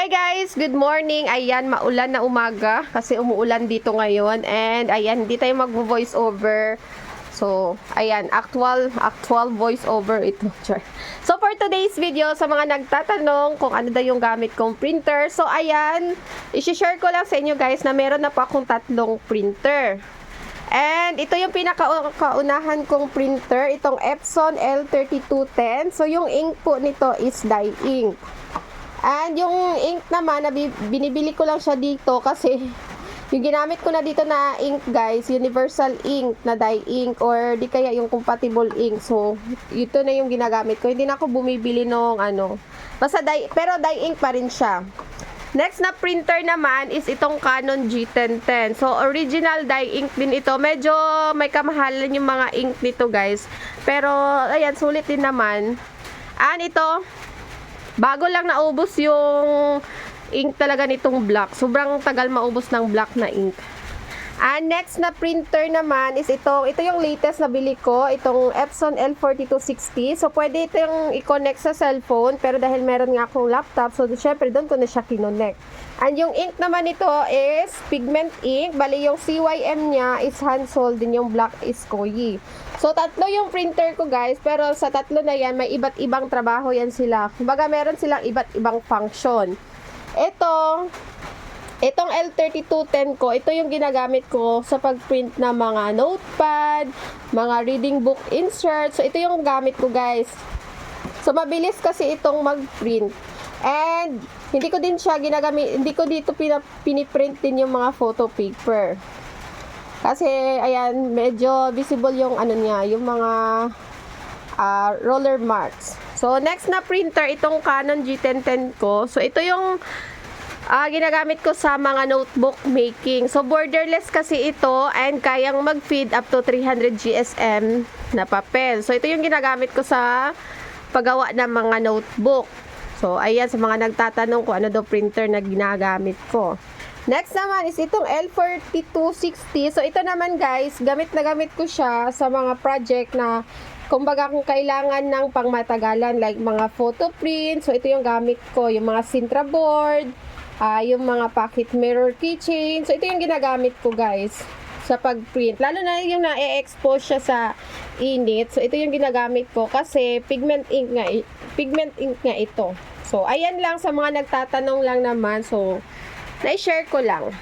Hi guys, good morning. Ayan, maulan na umaga kasi umuulan dito ngayon and ayan, hindi tayo mag-voice over. So, ayan, actual actual voice over ito. So, for today's video, sa mga nagtatanong kung ano daw yung gamit kong printer. So, ayan, i-share ko lang sa inyo guys na meron na po akong tatlong printer. And ito yung pinakaunahan kong printer, itong Epson L3210. So, yung ink po nito is dye ink. And yung ink naman, na bi- binibili ko lang siya dito kasi yung ginamit ko na dito na ink guys, universal ink na dye ink or di kaya yung compatible ink. So, ito na yung ginagamit ko. Hindi na ako bumibili nung ano. Basta dye, pero dye ink pa rin siya. Next na printer naman is itong Canon G1010. So, original dye ink din ito. Medyo may kamahalan yung mga ink nito guys. Pero, ayan, sulit din naman. And ito, bago lang naubos yung ink talaga nitong black. Sobrang tagal maubos ng black na ink. And next na printer naman is itong, ito yung latest na bili ko, itong Epson L4260. So, pwede itong i-connect sa cellphone, pero dahil meron nga akong laptop, so syempre doon ko na siya kinonect. And yung ink naman ito is pigment ink. Bali, yung CYM niya is Hansol, din yung black is Koyi. So, tatlo yung printer ko guys, pero sa tatlo na yan, may iba't ibang trabaho yan sila. Kumbaga, meron silang iba't ibang function. Ito, Itong L3210 ko, ito yung ginagamit ko sa pag-print ng mga notepad, mga reading book inserts. So, ito yung gamit ko, guys. So, mabilis kasi itong mag-print. And, hindi ko din siya ginagamit, hindi ko dito pina, piniprint din yung mga photo paper. Kasi, ayan, medyo visible yung ano niya, yung mga ah, roller marks. So, next na printer, itong Canon G1010 ko. So, ito yung Ah, ginagamit ko sa mga notebook making. So, borderless kasi ito and kayang mag-feed up to 300 GSM na papel. So, ito yung ginagamit ko sa paggawa ng mga notebook. So, ayan sa mga nagtatanong kung ano daw printer na ginagamit ko. Next naman is itong L4260. So, ito naman guys, gamit na gamit ko siya sa mga project na kumbaga kung kailangan ng pangmatagalan like mga photo print. So, ito yung gamit ko. Yung mga Sintra board, ah yung mga pocket mirror keychain. So, ito yung ginagamit ko guys sa pag-print. Lalo na yung na-expose siya sa init. So, ito yung ginagamit ko kasi pigment ink nga, pigment ink nga ito. So, ayan lang sa mga nagtatanong lang naman. So, na-share ko lang.